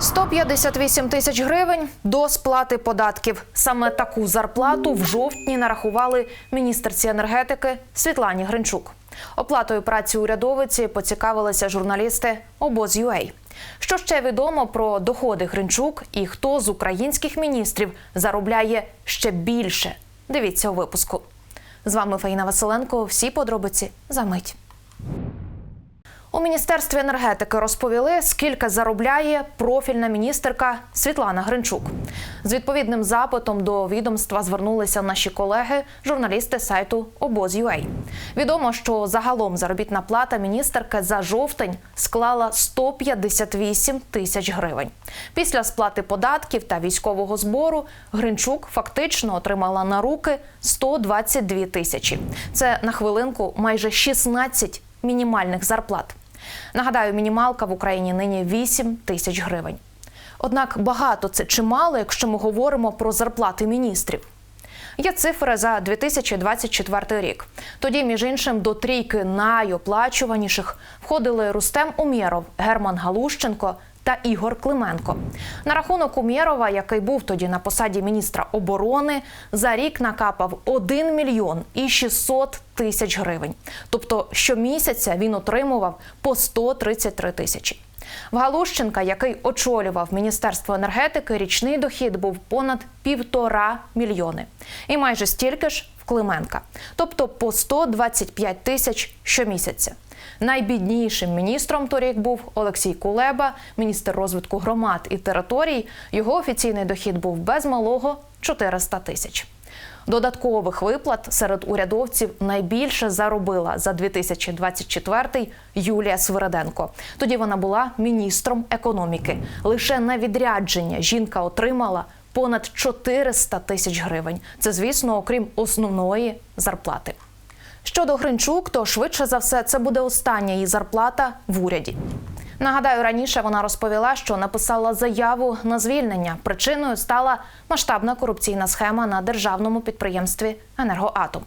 158 тисяч гривень до сплати податків. Саме таку зарплату в жовтні нарахували міністерці енергетики Світлані Гринчук. Оплатою праці урядовиці поцікавилися журналісти обоз.ua. Що ще відомо про доходи Гринчук і хто з українських міністрів заробляє ще більше? Дивіться у випуску. З вами Фаїна Василенко. Всі подробиці за мить. У міністерстві енергетики розповіли, скільки заробляє профільна міністерка Світлана Гринчук. З відповідним запитом до відомства звернулися наші колеги, журналісти сайту Обоз.ua. Відомо, що загалом заробітна плата міністерки за жовтень склала 158 тисяч гривень. Після сплати податків та військового збору Гринчук фактично отримала на руки 122 тисячі. Це на хвилинку майже 16 мінімальних зарплат. Нагадаю, мінімалка в Україні нині 8 тисяч гривень. Однак багато це чимало, якщо ми говоримо про зарплати міністрів. Є цифри за 2024 рік. Тоді, між іншим, до трійки найоплачуваніших входили Рустем Умєров, Герман Галущенко та Ігор Клименко. На рахунок Умєрова, який був тоді на посаді міністра оборони, за рік накапав 1 мільйон і 600 тисяч гривень. Тобто щомісяця він отримував по 133 тисячі. В Галущенка, який очолював Міністерство енергетики, річний дохід був понад півтора мільйони. І майже стільки ж в Клименка, тобто по 125 тисяч щомісяця. Найбіднішим міністром торік був Олексій Кулеба, міністр розвитку громад і територій. Його офіційний дохід був без малого 400 тисяч. Додаткових виплат серед урядовців найбільше заробила за 2024 Юлія Свириденко. Тоді вона була міністром економіки. Лише на відрядження жінка отримала понад 400 тисяч гривень. Це, звісно, окрім основної зарплати. Щодо Гринчук, то швидше за все це буде остання її зарплата в уряді. Нагадаю, раніше вона розповіла, що написала заяву на звільнення. Причиною стала масштабна корупційна схема на державному підприємстві Енергоатом.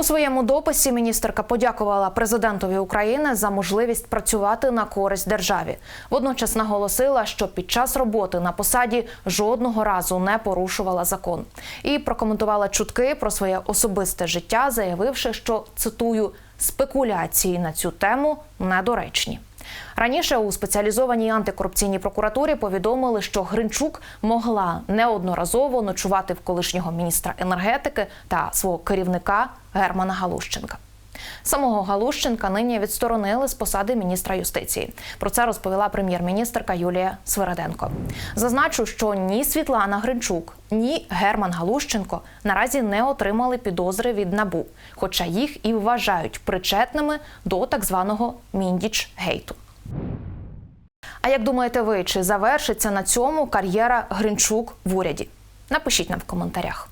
У своєму дописі міністерка подякувала президентові України за можливість працювати на користь державі. Водночас наголосила, що під час роботи на посаді жодного разу не порушувала закон і прокоментувала чутки про своє особисте життя, заявивши, що цитую спекуляції на цю тему недоречні. Раніше у спеціалізованій антикорупційній прокуратурі повідомили, що Гринчук могла неодноразово ночувати в колишнього міністра енергетики та свого керівника Германа Галущенка. Самого Галущенка нині відсторонили з посади міністра юстиції. Про це розповіла прем'єр-міністерка Юлія Свириденко. Зазначу, що ні Світлана Гринчук, ні Герман Галущенко наразі не отримали підозри від набу, хоча їх і вважають причетними до так званого міндіч гейту. А як думаєте ви, чи завершиться на цьому кар'єра Гринчук в уряді? Напишіть нам в коментарях.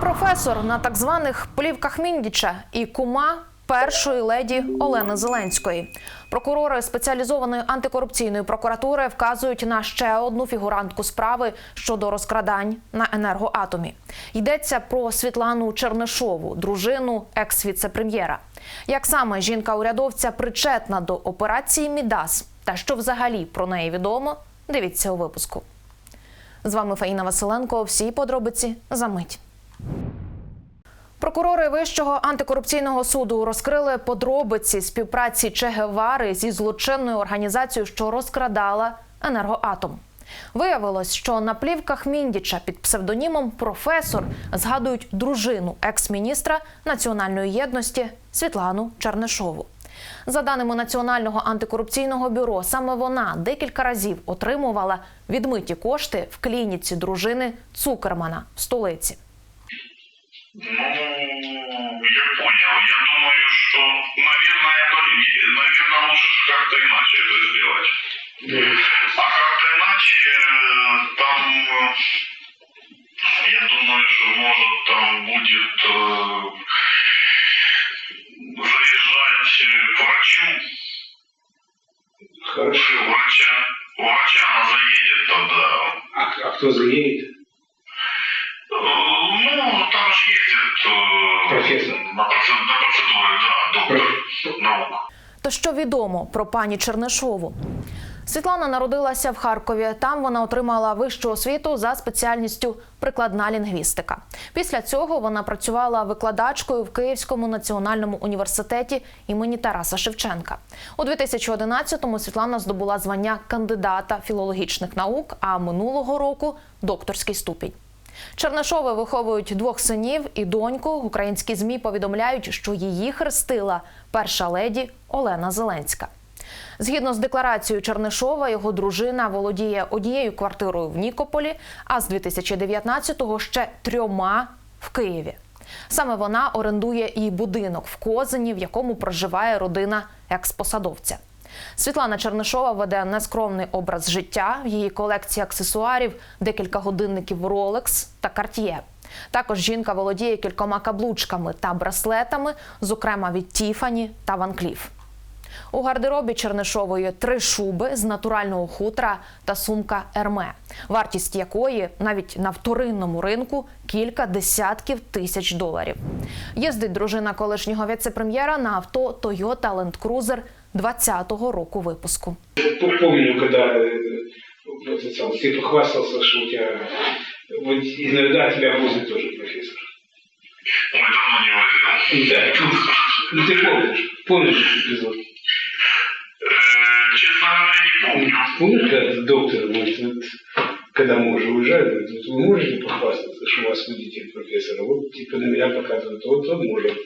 Професор на так званих плівках Міндіча і кума першої леді Олени Зеленської. Прокурори спеціалізованої антикорупційної прокуратури вказують на ще одну фігурантку справи щодо розкрадань на енергоатомі. Йдеться про Світлану Чернишову, дружину екс-віце-прем'єра. Як саме жінка урядовця причетна до операції Мідас та що взагалі про неї відомо, дивіться у випуску. З вами Фаїна Василенко. Всі подробиці за мить. Прокурори Вищого антикорупційного суду розкрили подробиці співпраці Че Гевари зі злочинною організацією, що розкрадала енергоатом. Виявилось, що на плівках Міндіча під псевдонімом професор згадують дружину екс-міністра національної єдності Світлану Чернишову. За даними Національного антикорупційного бюро, саме вона декілька разів отримувала відмиті кошти в клініці дружини Цукермана в столиці. Ну, я понял. Я думаю, что, наверное, это, наверное, лучше как-то иначе это сделать. А как-то иначе, э, там, э, я думаю, что может там будет э, заезжать э, к врачу. Хорошо. Врача, врача она заедет тогда. А, а кто заедет? На, процед- на да, доктор наук. То що відомо про пані Чернишову? Світлана народилася в Харкові. Там вона отримала вищу освіту за спеціальністю прикладна лінгвістика. Після цього вона працювала викладачкою в Київському національному університеті імені Тараса Шевченка. У 2011-му Світлана здобула звання кандидата філологічних наук, а минулого року докторський ступінь. Чернишови виховують двох синів і доньку. Українські змі повідомляють, що її хрестила перша леді Олена Зеленська. Згідно з декларацією Чернишова, його дружина володіє однією квартирою в Нікополі, а з 2019-го ще трьома в Києві. Саме вона орендує і будинок в Козині, в якому проживає родина експосадовця. Світлана Чернишова веде нескромний образ життя. В її колекції аксесуарів декілька годинників Rolex та Cartier. Також жінка володіє кількома каблучками та браслетами, зокрема від Тіфані та Ван Кліф. У гардеробі Чернишової три шуби з натурального хутра та сумка Ерме, вартість якої навіть на вторинному ринку кілька десятків тисяч доларів. Їздить дружина колишнього віце-прем'єра на авто Toyota Land Cruiser 20-го року випуску. Помню, когда э, вот это сам, ты похвастался, что у тебя вот иногда тебя возит тоже профессор. Ой, давно не возил. Да. Ну ты помнишь, помнишь этот эпизод? Э, честно говоря, не помню. Помнишь, когда доктор говорит, вот, когда мы уже уезжали, говорит, вот вы можете похвастаться, что у вас водитель профессора? Вот типа на меня показывают, вот он может.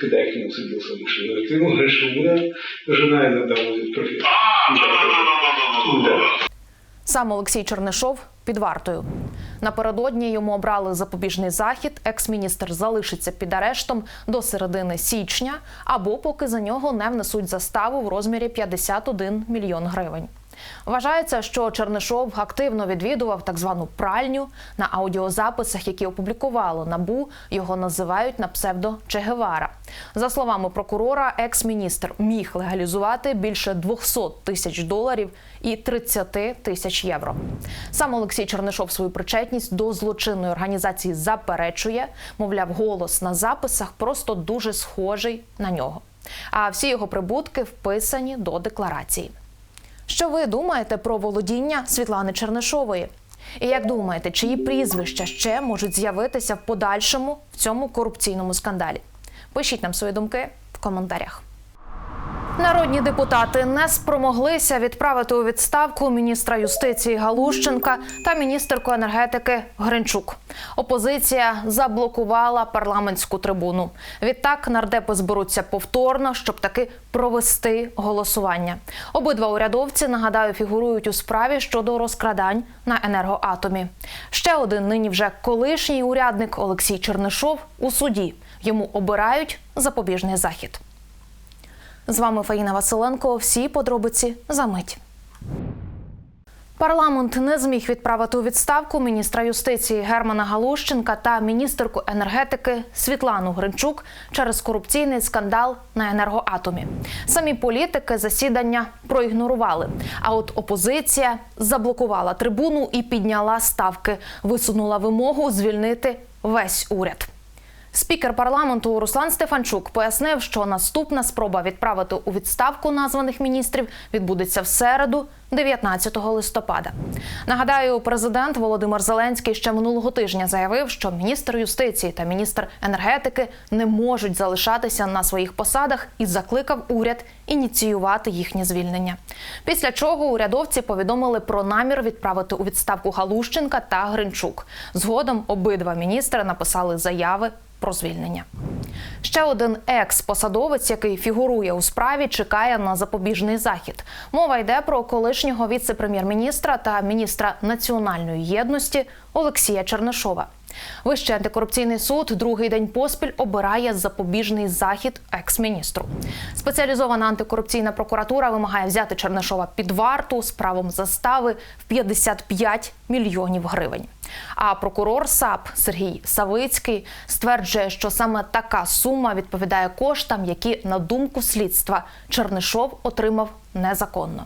Когда я к нему садился в машину, говорит, ты можешь, у меня жена иногда возит да-да-да-да-да-да-да. Сам Олексій Чернишов під вартою. Напередодні йому обрали запобіжний захід. Екс-міністр залишиться під арештом до середини січня, або поки за нього не внесуть заставу в розмірі 51 мільйон гривень. Вважається, що Чернишов активно відвідував так звану пральню на аудіозаписах, які опублікувало набу. Його називають на псевдо Че Гевара. За словами прокурора, екс-міністр міг легалізувати більше 200 тисяч доларів і 30 тисяч євро. Сам Олексій Чернишов свою причетність до злочинної організації заперечує. Мовляв, голос на записах просто дуже схожий на нього. А всі його прибутки вписані до декларації. Що ви думаєте про володіння Світлани Чернишової? І як думаєте, чиї прізвища ще можуть з'явитися в подальшому в цьому корупційному скандалі? Пишіть нам свої думки в коментарях. Народні депутати не спромоглися відправити у відставку міністра юстиції Галущенка та міністерку енергетики Гринчук. Опозиція заблокувала парламентську трибуну. Відтак нардепи зберуться повторно, щоб таки провести голосування. Обидва урядовці нагадаю фігурують у справі щодо розкрадань на енергоатомі. Ще один нині вже колишній урядник Олексій Чернишов у суді. Йому обирають запобіжний захід. З вами Фаїна Василенко. Всі подробиці за мить. Парламент не зміг відправити у відставку міністра юстиції Германа Галущенка та міністерку енергетики Світлану Гринчук через корупційний скандал на енергоатомі. Самі політики засідання проігнорували. А от опозиція заблокувала трибуну і підняла ставки, висунула вимогу звільнити весь уряд. Спікер парламенту Руслан Стефанчук пояснив, що наступна спроба відправити у відставку названих міністрів відбудеться в середу, 19 листопада. Нагадаю, президент Володимир Зеленський ще минулого тижня заявив, що міністр юстиції та міністр енергетики не можуть залишатися на своїх посадах і закликав уряд ініціювати їхнє звільнення. Після чого урядовці повідомили про намір відправити у відставку Галущенка та Гринчук. Згодом обидва міністри написали заяви про звільнення. Ще один екс-посадовець, який фігурує у справі, чекає на запобіжний захід. Мова йде про колишнього віце-прем'єр-міністра та міністра національної єдності Олексія Чернишова. Вищий антикорупційний суд другий день поспіль обирає запобіжний захід екс-міністру. Спеціалізована антикорупційна прокуратура вимагає взяти Чернишова під варту з правом застави в 55 мільйонів гривень. А прокурор САП Сергій Савицький стверджує, що саме така сума відповідає коштам, які, на думку слідства, Чернишов отримав незаконно.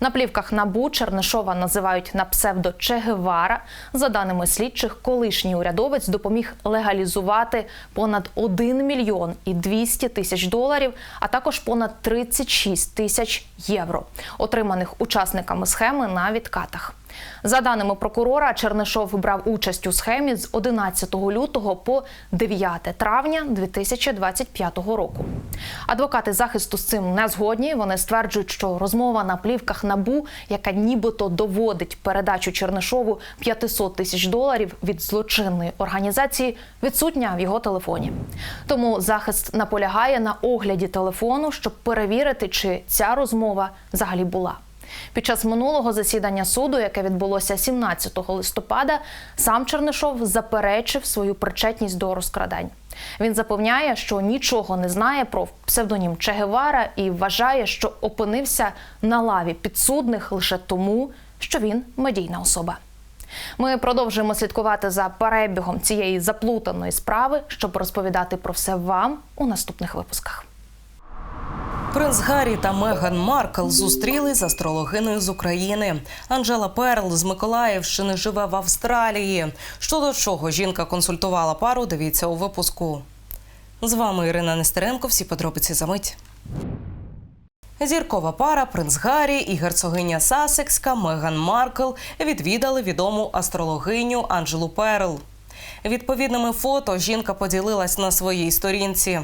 На плівках НАБУ Чернишова називають на псевдо Че Гевара. За даними слідчих, колишній урядовець допоміг легалізувати понад 1 мільйон і 200 тисяч доларів, а також понад 36 тисяч євро, отриманих учасниками схеми на відкатах. За даними прокурора, Чернишов брав участь у схемі з 11 лютого по 9 травня 2025 року. Адвокати захисту з цим не згодні. Вони стверджують, що розмова на плівках набу, яка нібито доводить передачу Чернишову 500 тисяч доларів від злочинної організації, відсутня в його телефоні. Тому захист наполягає на огляді телефону, щоб перевірити, чи ця розмова взагалі була. Під час минулого засідання суду, яке відбулося 17 листопада, сам Чернишов заперечив свою причетність до розкрадань. Він запевняє, що нічого не знає про псевдонім Че Гевара і вважає, що опинився на лаві підсудних лише тому, що він медійна особа. Ми продовжуємо слідкувати за перебігом цієї заплутаної справи, щоб розповідати про все вам у наступних випусках. Принц Гаррі та Меган Маркл зустрілись з астрологиною з України. Анжела Перл з Миколаївщини живе в Австралії. Що до чого жінка консультувала пару, дивіться у випуску. З вами Ірина Нестеренко. Всі подробиці за мить. Зіркова пара принц Гаррі і герцогиня Сасекська Меган Маркл відвідали відому астрологиню Анджелу Перл. Відповідними фото жінка поділилась на своїй сторінці.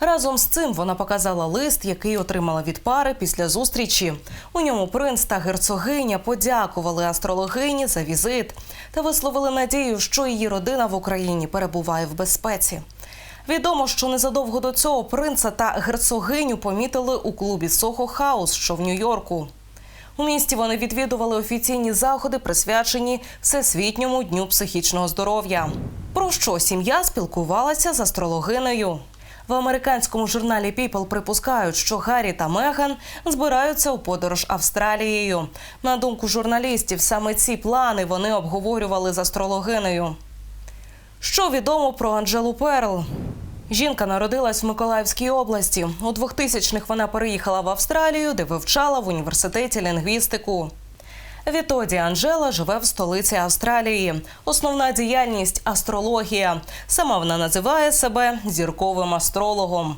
Разом з цим вона показала лист, який отримала від пари після зустрічі. У ньому принц та герцогиня подякували астрологині за візит та висловили надію, що її родина в Україні перебуває в безпеці. Відомо, що незадовго до цього принца та герцогиню помітили у клубі Сохо Хаус, що в Нью-Йорку. У місті вони відвідували офіційні заходи, присвячені Всесвітньому дню психічного здоров'я. Про що сім'я спілкувалася з астрологинею? В американському журналі People припускають, що Гаррі та Меган збираються у подорож Австралією. На думку журналістів, саме ці плани вони обговорювали з астрологинею. Що відомо про Анджелу Перл? Жінка народилась в Миколаївській області. У 2000-х вона переїхала в Австралію, де вивчала в університеті лінгвістику. Відтоді Анжела живе в столиці Австралії. Основна діяльність астрологія. Сама вона називає себе зірковим астрологом.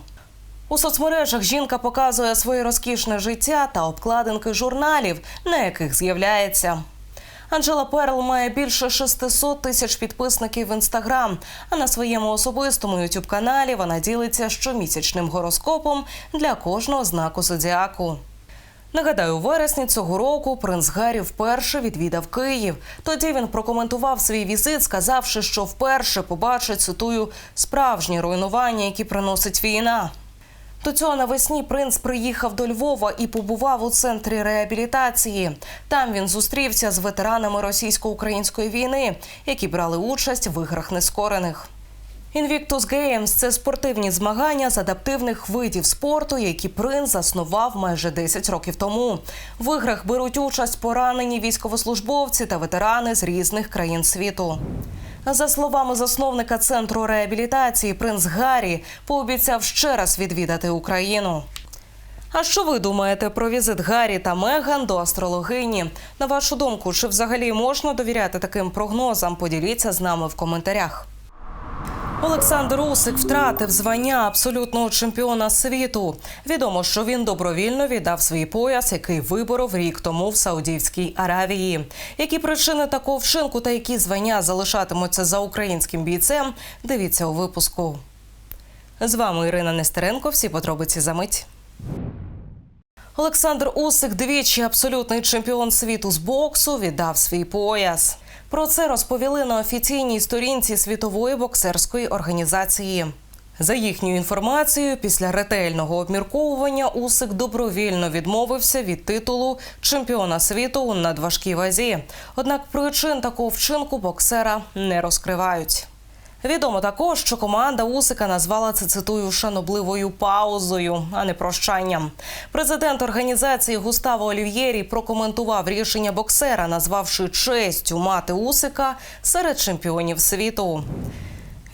У соцмережах жінка показує своє розкішне життя та обкладинки журналів, на яких з'являється. Анжела Перл має більше 600 тисяч підписників в інстаграм. А на своєму особистому ютуб каналі вона ділиться щомісячним гороскопом для кожного знаку зодіаку. Нагадаю, у вересні цього року принц Гаррі вперше відвідав Київ. Тоді він прокоментував свій візит, сказавши, що вперше побачить цитую справжні руйнування, які приносить війна. До цього навесні принц приїхав до Львова і побував у центрі реабілітації. Там він зустрівся з ветеранами російсько-української війни, які брали участь в іграх нескорених. Invictus Games – це спортивні змагання з адаптивних видів спорту, які принц заснував майже 10 років тому. В іграх беруть участь поранені військовослужбовці та ветерани з різних країн світу. За словами засновника центру реабілітації, принц Гаррі пообіцяв ще раз відвідати Україну. А що ви думаєте про візит Гаррі та Меган до астрологині? На вашу думку, чи взагалі можна довіряти таким прогнозам? Поділіться з нами в коментарях. Олександр Усик втратив звання абсолютного чемпіона світу. Відомо, що він добровільно віддав свій пояс, який виборов рік тому в Саудівській Аравії. Які причини такого вчинку та які звання залишатимуться за українським бійцем? Дивіться у випуску. З вами Ірина Нестеренко. Всі подробиці за мить. Олександр Усик, двічі абсолютний чемпіон світу з боксу, віддав свій пояс. Про це розповіли на офіційній сторінці світової боксерської організації. За їхньою інформацією, після ретельного обмірковування Усик добровільно відмовився від титулу чемпіона світу у надважкій вазі. Однак причин такого вчинку боксера не розкривають. Відомо також, що команда Усика назвала це цитую шанобливою паузою, а не прощанням. Президент організації Густаво Олів'єрі прокоментував рішення боксера, назвавши честю мати Усика серед чемпіонів світу.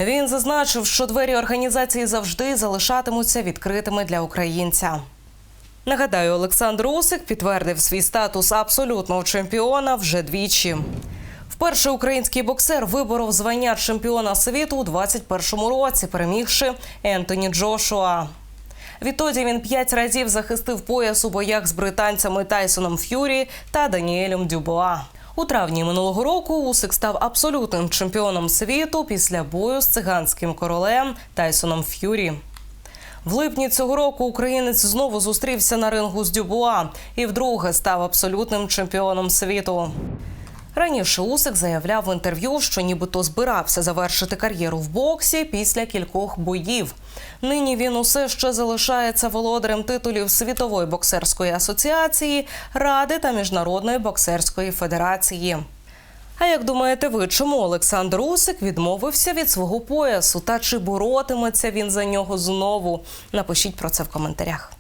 Він зазначив, що двері організації завжди залишатимуться відкритими для українця. Нагадаю, Олександр Усик підтвердив свій статус абсолютного чемпіона вже двічі. Вперше український боксер виборов звання чемпіона світу у 21-му році, перемігши Ентоні Джошуа. Відтоді він п'ять разів захистив пояс у боях з британцями Тайсоном Ф'юрі та Даніелем Дюбуа. У травні минулого року Усик став абсолютним чемпіоном світу після бою з циганським королем Тайсоном Ф'юрі. В липні цього року українець знову зустрівся на рингу з Дюбуа і вдруге став абсолютним чемпіоном світу. Раніше Усик заявляв в інтерв'ю, що нібито збирався завершити кар'єру в боксі після кількох боїв. Нині він усе ще залишається володарем титулів Світової боксерської асоціації, Ради та Міжнародної боксерської федерації. А як думаєте ви, чому Олександр Усик відмовився від свого поясу та чи боротиметься він за нього знову? Напишіть про це в коментарях.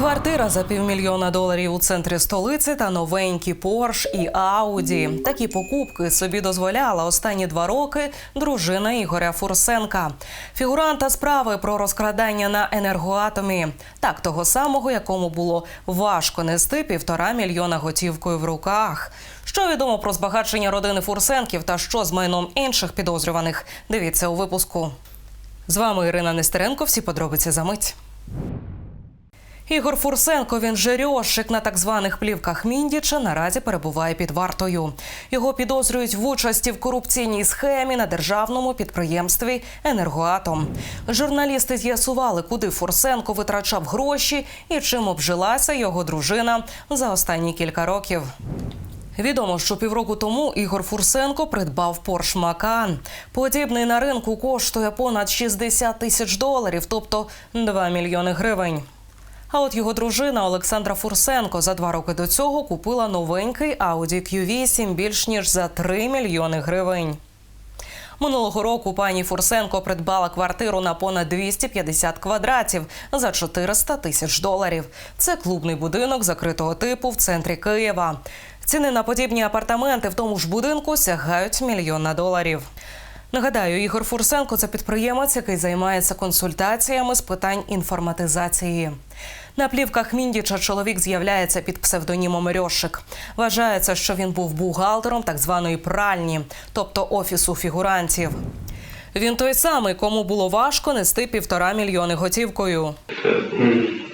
Квартира за півмільйона доларів у центрі столиці та новенькі Порш і Ауді. Такі покупки собі дозволяла останні два роки дружина Ігоря Фурсенка, фігуранта справи про розкрадання на енергоатомі, так того самого, якому було важко нести півтора мільйона готівкою в руках. Що відомо про збагачення родини Фурсенків та що з майном інших підозрюваних? Дивіться у випуску. З вами Ірина Нестеренко. Всі подробиці за мить. Ігор Фурсенко, він же Рьошик на так званих плівках Міндіча, наразі перебуває під вартою. Його підозрюють в участі в корупційній схемі на державному підприємстві Енергоатом. Журналісти з'ясували, куди Фурсенко витрачав гроші і чим обжилася його дружина за останні кілька років. Відомо, що півроку тому Ігор Фурсенко придбав Порш Макан. Подібний на ринку коштує понад 60 тисяч доларів, тобто 2 мільйони гривень. А от його дружина Олександра Фурсенко за два роки до цього купила новенький Audi Q8 більш ніж за 3 мільйони гривень. Минулого року пані Фурсенко придбала квартиру на понад 250 квадратів за 400 тисяч доларів. Це клубний будинок закритого типу в центрі Києва. Ціни на подібні апартаменти в тому ж будинку сягають мільйона доларів. Нагадаю, Ігор Фурсенко це підприємець, який займається консультаціями з питань інформатизації. На плівках Міндіча чоловік з'являється під псевдонімом Рьошик. Вважається, що він був бухгалтером так званої пральні, тобто офісу фігурантів. Він той самий, кому було важко нести півтора мільйони готівкою.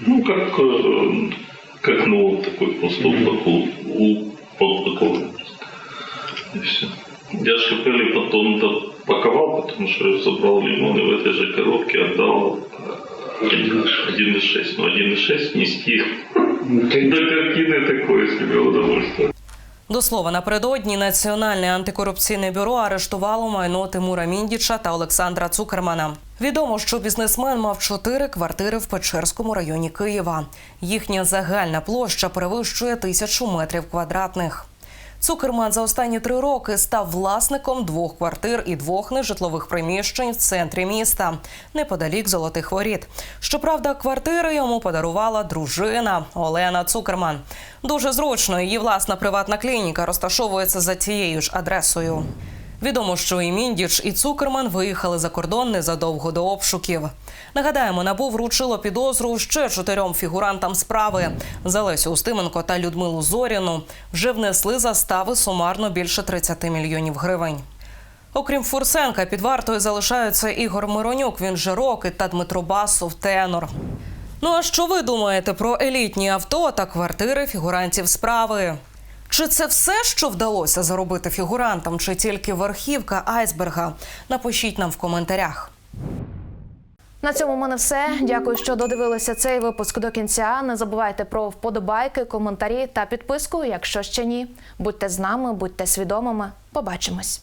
Ну, как, э, как ну, вот такой поступок у, у подпокойного. И все. Я же купили потом допаковал, потому что я забрал лимоны в этой же коробке, отдал э, 1,6. Ну, 1,6 нести до картины такое себе удовольствие. До слова, напередодні Національне антикорупційне бюро арештувало майно Тимура Міндіча та Олександра Цукермана. Відомо, що бізнесмен мав чотири квартири в Печерському районі Києва. Їхня загальна площа перевищує тисячу метрів квадратних. Цукерман за останні три роки став власником двох квартир і двох нежитлових приміщень в центрі міста, неподалік золотих воріт. Щоправда, квартири йому подарувала дружина Олена Цукерман. Дуже зручно її власна приватна клініка розташовується за тією ж адресою. Відомо, що і Міндіч, і Цукерман виїхали за кордон незадовго до обшуків. Нагадаємо, набу вручило підозру ще чотирьом фігурантам справи. За Лесю Устименко та Людмилу Зоріну вже внесли застави сумарно більше 30 мільйонів гривень. Окрім Фурсенка, під вартою залишаються Ігор Миронюк, він же Рокет та Дмитро Басов, тенор. Ну а що ви думаєте про елітні авто та квартири фігурантів справи? Чи це все, що вдалося заробити фігурантам, чи тільки верхівка айсберга? Напишіть нам в коментарях. На цьому в мене все. Дякую, що додивилися цей випуск до кінця. Не забувайте про вподобайки, коментарі та підписку, якщо ще ні. Будьте з нами, будьте свідомими. Побачимось.